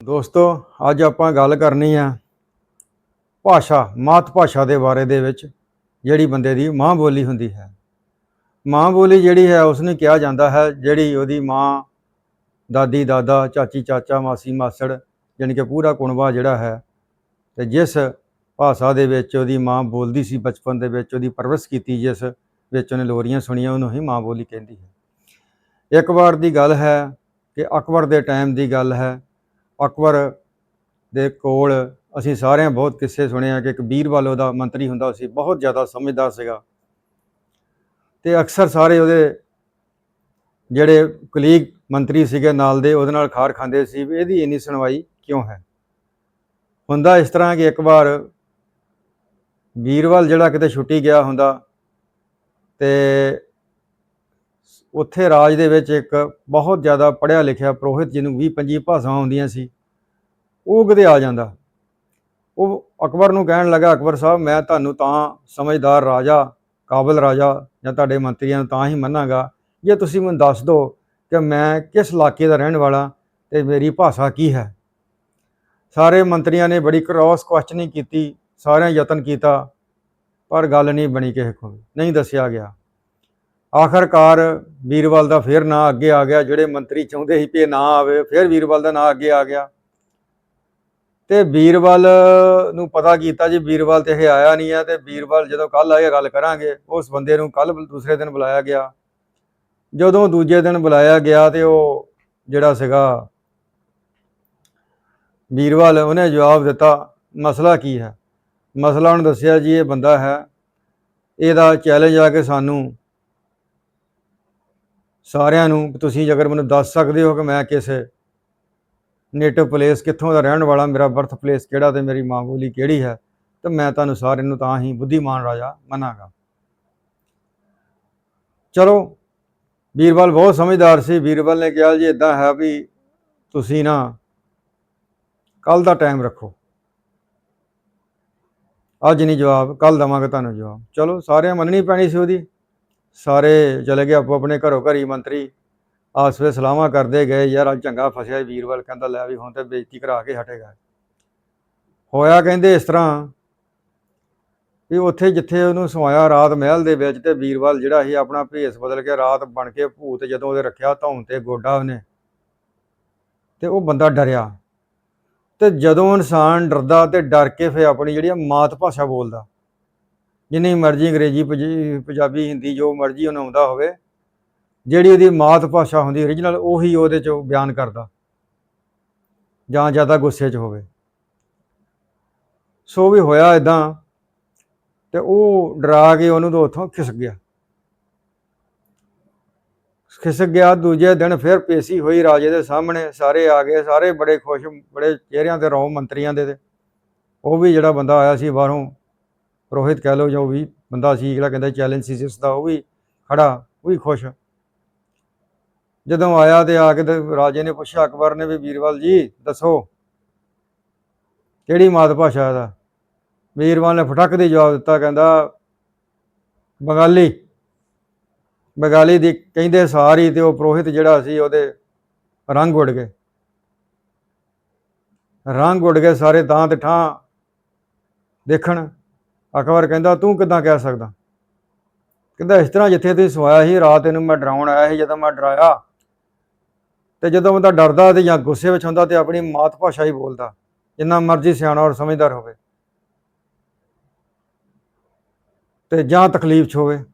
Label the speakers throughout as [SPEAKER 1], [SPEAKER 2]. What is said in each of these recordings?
[SPEAKER 1] ਦੋਸਤੋ, ਅੱਜ ਆਪਾਂ ਗੱਲ ਕਰਨੀ ਆ ਭਾਸ਼ਾ ਮਾਤ ਭਾਸ਼ਾ ਦੇ ਬਾਰੇ ਦੇ ਵਿੱਚ, ਜਿਹੜੀ ਬੰਦੇ ਦੀ ਮਾਂ ਬੋਲੀ ਹੁੰਦੀ ਹੈ। ਮਾਂ ਬੋਲੀ ਜਿਹੜੀ ਹੈ ਉਸ ਨੂੰ ਕਿਹਾ ਜਾਂਦਾ ਹੈ, ਜਿਹੜੀ ਉਹਦੀ ਮਾਂ, ਦਾਦੀ, ਦਾਦਾ, ਚਾਚੀ, ਚਾਚਾ, ਮਾਸੀ, ਮਾਸੜ ਯਾਨੀ ਕਿ ਪੂਰਾ ਕੁਣਵਾ ਜਿਹੜਾ ਹੈ, ਤੇ ਜਿਸ ਭਾਸ਼ਾ ਦੇ ਵਿੱਚ ਉਹਦੀ ਮਾਂ ਬੋਲਦੀ ਸੀ ਬਚਪਨ ਦੇ ਵਿੱਚ, ਉਹਦੀ ਪਰਵਰਿਸ਼ ਕੀਤੀ, ਜਿਸ ਵਿੱਚ ਉਹਨੇ ਲੋਰੀਆਂ ਸੁਣੀਆਂ, ਉਹਨੂੰ ਹੀ ਮਾਂ ਬੋਲੀ ਕਹਿੰਦੀ ਹੈ। ਇੱਕ ਵਾਰ ਦੀ ਗੱਲ ਹੈ ਕਿ ਅਕਬਰ ਦੇ ਟਾਈਮ ਦੀ ਗੱਲ ਹੈ ਅਕਬਰ ਦੇ ਕੋਲ ਅਸੀਂ ਸਾਰਿਆਂ ਬਹੁਤ ਕਿੱਸੇ ਸੁਣੇ ਆ ਕਿ ਇੱਕ ਬੀਰਬਲ ਉਹਦਾ ਮੰਤਰੀ ਹੁੰਦਾ ਸੀ, ਬਹੁਤ ਜ਼ਿਆਦਾ ਸਮਝਦਾਰ ਸੀਗਾ। ਤੇ ਅਕਸਰ ਸਾਰੇ ਉਹਦੇ ਜਿਹੜੇ ਕੁਲੀਗ ਮੰਤਰੀ ਸੀਗੇ ਨਾਲ ਦੇ, ਉਹਦੇ ਨਾਲ ਖਾਰ ਖਾਂਦੇ ਸੀ ਵੀ ਇਹਦੀ ਇੰਨੀ ਸੁਣਵਾਈ ਕਿਉਂ ਹੈ? ਹੁੰਦਾ ਇਸ ਤਰ੍ਹਾਂ ਕਿ ਇੱਕ ਵਾਰ ਵੀਰਵਾਲ ਜਿਹੜਾ ਕਿਤੇ ਛੁੱਟੀ ਗਿਆ ਹੁੰਦਾ ਤੇ ਉੱਥੇ ਰਾਜ ਦੇ ਵਿੱਚ ਇੱਕ ਬਹੁਤ ਜ਼ਿਆਦਾ ਪੜ੍ਹਿਆ ਲਿਖਿਆ ਪ੍ਰੋਹਿਤ ਜਿਹਨੂੰ 20 25 ਭਾਸ਼ਾਵਾਂ ਆਉਂਦੀਆਂ ਸੀ, ਉਹ ਕਿਤੇ ਆ ਜਾਂਦਾ। ਉਹ ਅਕਬਰ ਨੂੰ ਕਹਿਣ ਲੱਗਾ, ਅਕਬਰ ਸਾਹਿਬ, ਮੈਂ ਤੁਹਾਨੂੰ ਤਾਂ ਸਮਝਦਾਰ ਰਾਜਾ, ਕਾਬਲ ਰਾਜਾ ਜਾਂ ਤੁਹਾਡੇ ਮੰਤਰੀਆਂ ਨੂੰ ਤਾਂ ਹੀ ਮੰਨਾਂਗਾ। ਜੇ ਤੁਸੀਂ ਮੈਨੂੰ ਦੱਸ ਦਿਓ ਕਿ ਮੈਂ ਕਿਸ ਇਲਾਕੇ ਦਾ ਰਹਿਣ ਵਾਲਾ ਤੇ ਮੇਰੀ ਭਾਸ਼ਾ ਕੀ ਹੈ? ਸਾਰੇ ਮੰਤਰੀਆਂ ਨੇ ਬੜੀ ਕ੍ਰਾਸ ਕੁਐਸਚਨਿੰਗ ਕੀਤੀ, ਸਾਰਿਆਂ ਯਤਨ ਕੀਤਾ, ਪਰ ਗੱਲ ਨਹੀਂ ਬਣੀ ਕਿਸੇ ਕੋਲ, ਨਹੀਂ ਦੱਸਿਆ ਗਿਆ। ਆਖਰਕਾਰ ਵੀਰਵਾਲ ਦਾ ਫਿਰ ਨਾਂ ਅੱਗੇ ਆ ਗਿਆ, ਜਿਹੜੇ ਮੰਤਰੀ ਚਾਹੁੰਦੇ ਸੀ ਕਿ ਇਹ ਨਾਂ ਆਵੇ, ਫਿਰ ਵੀਰਵਾਲ ਦਾ ਨਾਂ ਅੱਗੇ ਆ ਗਿਆ। ਤੇ ਵੀਰਵਾਲ ਨੂੰ ਪਤਾ ਕੀਤਾ ਜੀ, ਵੀਰਵਾਲ ਤੇ ਇਹ ਆਇਆ ਨਹੀਂ ਹੈ ਤੇ ਵੀਰਵਾਲ ਜਦੋਂ ਕੱਲ ਆਏ, ਗੱਲ ਕਰਾਂਗੇ, ਉਸ ਬੰਦੇ ਨੂੰ ਕੱਲ ਦੂਸਰੇ ਦਿਨ ਬੁਲਾਇਆ ਗਿਆ। ਜਦੋਂ ਦੂਜੇ ਦਿਨ ਬੁਲਾਇਆ ਗਿਆ ਤੇ ਉਹ ਜਿਹੜਾ ਸੀਗਾ ਵੀਰਵਾਲ, ਉਹਨੇ ਜਵਾਬ ਦਿੱਤਾ, ਮਸਲਾ ਕੀ ਹੈ? ਮਸਲਾ ਉਹਨੇ ਦੱਸਿਆ ਜੀ, ਇਹ ਬੰਦਾ ਹੈ, ਇਹਦਾ ਚੈਲੰਜ ਆ ਕੇ ਸਾਨੂੰ ਸਾਰਿਆਂ ਨੂੰ ਤੁਸੀਂ ਅਗਰ ਮੈਨੂੰ ਦੱਸ ਸਕਦੇ ਹੋ ਕਿ ਮੈਂ ਕਿਸ ਨੇਟਿਵ ਪਲੇਸ ਕਿੱਥੋਂ ਦਾ ਰਹਿਣ ਵਾਲਾ, ਮੇਰਾ ਬਰਥ ਪਲੇਸ ਕਿਹੜਾ ਤੇ ਮੇਰੀ ਮਾਂ ਬੋਲੀ ਕਿਹੜੀ ਹੈ, ਤਾਂ ਮੈਂ ਤੁਹਾਨੂੰ ਸਾਰਿਆਂ ਨੂੰ ਤਾਂ ਹੀ ਬੁੱਧੀਮਾਨ ਰਾਜਾ ਮੰਨਾਂਗਾ। ਚਲੋ ਵੀਰਬਲ ਬਹੁਤ ਸਮਝਦਾਰ ਸੀ ਵੀਰਬਲ ਨੇ ਕਿਹਾ ਜੀ ਇਦਾਂ ਹੈ ਵੀ ਤੁਸੀਂ ਨਾ ਕੱਲ ਦਾ ਟਾਈਮ ਰੱਖੋ। ਅੱਜ ਨਹੀਂ ਜਵਾਬ ਕੱਲ ਦਵਾਂਗੇ ਤੁਹਾਨੂੰ ਜਵਾਬ। ਚਲੋ, ਸਾਰਿਆਂ ਮੰਨਣੀ ਪੈਣੀ ਸੀ ਉਹਦੀ। ਸਾਰੇ ਚਲੇ ਗਏ ਆਪੋ ਆਪਣੇ ਘਰੋਂ ਘਰੀ ਮੰਤਰੀ। ਆਸ ਵਿੱਚ ਸਲਾਹਾਂ ਕਰਦੇ ਗਏ, ਯਾਰ ਅੱਜ ਚੰਗਾ ਫਸਿਆ ਵੀਰਵਾਲ। ਕਹਿੰਦਾ, ਲੈ ਵੀ ਹੁਣ ਤੇ ਬੇਇੱਜ਼ਤੀ ਕਰਾ ਕੇ ਹਟੇਗਾ ਹੋਇਆ ਕਹਿੰਦੇ ਇਸ ਤਰ੍ਹਾਂ ਵੀ ਉੱਥੇ ਜਿੱਥੇ ਉਹਨੂੰ ਸਵਾਇਆ ਰਾਤ ਮਹਿਲ ਦੇ ਵਿੱਚ ਤੇ ਵੀਰਵਾਲ ਜਿਹੜਾ ਸੀ ਆਪਣਾ ਭੇਸ ਬਦਲ ਕੇ ਰਾਤ ਬਣ ਕੇ ਭੂਤ ਜਦੋਂ ਉਹਦੇ ਰੱਖਿਆ ਧੌਣ ਤੇ ਗੋਡਾ ਉਹਨੇ ਤੇ ਉਹ ਬੰਦਾ ਡਰਿਆ। ਤੇ ਜਦੋਂ ਇਨਸਾਨ ਡਰਦਾ ਤੇ ਡਰ ਕੇ ਫੇ ਆਪਣੀ ਜਿਹੜੀ ਆ ਮਾਤ ਭਾਸ਼ਾ ਬੋਲਦਾ। ਜਿੰਨੀ ਮਰਜ਼ੀ ਅੰਗਰੇਜ਼ੀ, ਪਜ- ਪੰਜਾਬੀ, ਹਿੰਦੀ ਜੋ ਮਰਜ਼ੀ ਉਹਨੂੰ ਆਉਂਦਾ ਹੋਵੇ, ਜਿਹੜੀ ਉਹਦੀ ਮਾਤ ਭਾਸ਼ਾ ਹੁੰਦੀ origignal ਉਹੀ ਉਹਦੇ ਚ ਬਿਆਨ ਕਰਦਾ। ਜਾਂ ਜ਼ਿਆਦਾ ਗੁੱਸੇ 'ਚ ਹੋਵੇ। ਸੋ ਵੀ ਹੋਇਆ ਇਦਾਂ ਤੇ ਉਹ ਡਰਾ ਕੇ ਉਹਨੂੰ ਤੋਂ ਉੱਥੋਂ ਖਿਸਕ ਗਿਆ। ਖਿਸਕ ਗਿਆ, ਦੂਜੇ ਦਿਨ ਫਿਰ ਪੇਸ਼ੀ ਹੋਈ ਰਾਜੇ ਦੇ ਸਾਹਮਣੇ, ਸਾਰੇ ਆ ਗਏ, ਸਾਰੇ ਬੜੇ ਖੁਸ਼, ਬੜੇ ਚਿਹਰਿਆਂ ਤੇ ਰੋ ਮੰਤਰੀਆਂ ਦੇ ਤੇ। ਉਹ ਵੀ ਜਿਹੜਾ ਬੰਦਾ ਆਇਆ ਸੀ ਬਾਹਰੋਂ ਰੋਹਿਤ ਕਹਿ ਲਓ ਜੋ ਵੀ, ਬੰਦਾ ਸੀ ਜਿਹੜਾ ਕਹਿੰਦਾ ਚੈਲੰਜ ਸੀ ਜਿਸ ਦਾ ਉਹ ਵੀ ਖੜਾ, ਉਹ ਵੀ ਖੁਸ਼। ਜਦੋਂ ਆਇਆ ਤੇ ਆ ਕੇ ਰਾਜੇ ਨੇ ਪੁੱਛਿਆ, ਅਕਬਰ ਨੇ ਵੀ, ਵੀਰਵਾਲ ਜੀ, ਦੱਸੋ, ਕਿਹੜੀ ਮਾਤ ਭਾਸ਼ਾ ਇਹਦਾ? ਵੀਰਵਾਲ ਨੇ ਫਟਕ ਦੇ ਜਵਾਬ ਦਿੱਤਾ, ਕਹਿੰਦਾ, ਬੰਗਾਲੀ। ਬੰਗਾਲੀ ਦੀ ਕਹਿੰਦੇ ਸਾਰੀ ਤੇ ਉਹ ਪ੍ਰੋਹਿਤ ਜਿਹੜਾ ਸੀ, ਉਹਦੇ ਰੰਗ ਉੱਡ ਗਏ। ਰੰਗ ਉੱਡ ਗਏ ਸਾਰੇ ਤਾਂ ਠਾਂ ਦੇਖਣ। ਅਕਬਰ ਕਹਿੰਦਾ, ਤੂੰ ਕਿਦਾਂ ਕਹਿ ਸਕਦਾ? ਕਹਿੰਦਾ, ਇਸ ਤਰ੍ਹਾਂ ਜਿੱਥੇ ਤੁਸੀਂ ਸਵਾਇਆ ਸੀ, ਰਾਤ ਇਹਨੂੰ ਮੈਂ ਡਰਾਉਣ ਆਇਆ ਸੀ, ਜਦੋਂ ਮੈਂ ਡਰਾਇਆ। ਤੇ ਜਦੋਂ ਬੰਦਾ ਡਰਦਾ ਤੇ ਜਾਂ ਗੁੱਸੇ ਵਿੱਚ ਹੁੰਦਾ ਤੇ ਆਪਣੀ ਮਾਤ ਭਾਸ਼ਾ ਹੀ ਬੋਲਦਾ, ਜਿੰਨਾ ਮਰਜ਼ੀ ਸਿਆਣਾ ਔਰ ਸਮਝਦਾਰ ਹੋਵੇ। ਤੇ ਜਾਂ ਤਕਲੀਫ 'ਚ ਹੋਵੇ।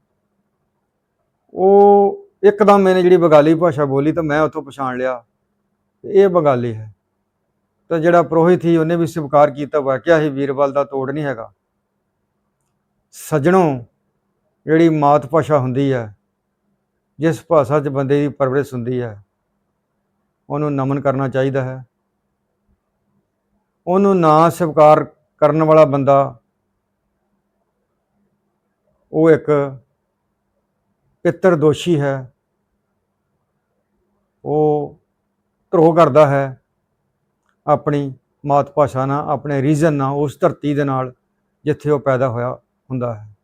[SPEAKER 1] ਉਹ ਇੱਕਦਮ ਮੈਨੇ ਜਿਹੜੀ ਬੰਗਾਲੀ ਭਾਸ਼ਾ ਬੋਲੀ ਤਾਂ ਮੈਂ ਉੱਥੋਂ ਪਛਾਣ ਲਿਆ। ਇਹ ਬੰਗਾਲੀ ਹੈ। ਤਾਂ ਜਿਹੜਾ ਪ੍ਰੋਹਿਤ ਸੀ, ਉਹਨੇ ਵੀ ਸਵੀਕਾਰ ਕੀਤਾ, ਵਾਕਿਆ ਹੀ ਵੀਰਬਲ ਦਾ ਤੋੜ ਨਹੀਂ ਹੈਗਾ। ਸੱਜਣੋਂ, ਜਿਹੜੀ ਮਾਤ ਭਾਸ਼ਾ ਹੁੰਦੀ ਹੈ ਜਿਸ ਭਾਸ਼ਾ 'ਚ ਬੰਦੇ ਦੀ ਪਰਵਰਿਸ਼ ਹੁੰਦੀ ਹੈ ਉਹਨੂੰ ਨਮਨ ਕਰਨਾ ਚਾਹੀਦਾ ਹੈ। ਉਹਨੂੰ ਨਾ ਸਵੀਕਾਰ ਕਰਨ ਵਾਲਾ ਬੰਦਾ, ਉਹ ਇੱਕ ਪਿੱਤਰ ਦੋਸ਼ੀ ਹੈ। ਉਹ ਧਰੋਹ ਕਰਦਾ ਹੈ ਆਪਣੀ ਮਾਤ ਭਾਸ਼ਾ ਨਾਲ, ਆਪਣੇ ਰੀਜਨ ਨਾਲ, ਉਸ ਧਰਤੀ ਦੇ ਨਾਲ, ਜਿੱਥੇ ਉਹ ਪੈਦਾ ਹੋਇਆ। ਹੁੰਦਾ ਹੈ।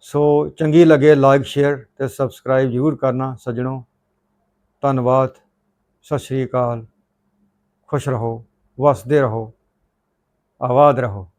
[SPEAKER 1] ਸੋ ਚੰਗੀ ਲੱਗੇ ਲਾਈਕ ਸ਼ੇਅਰ ਤੇ ਸਬਸਕ੍ਰਾਈਬ ਜ਼ਰੂਰ ਕਰਨਾ ਸੱਜਣੋ। ਧੰਨਵਾਦ। ਸਤਿ ਸ਼੍ਰੀ ਅਕਾਲ। ਖੁਸ਼ ਰਹੋ। ਵਸਦੇ ਰਹੋ। ਆਬਾਦ ਰਹੋ।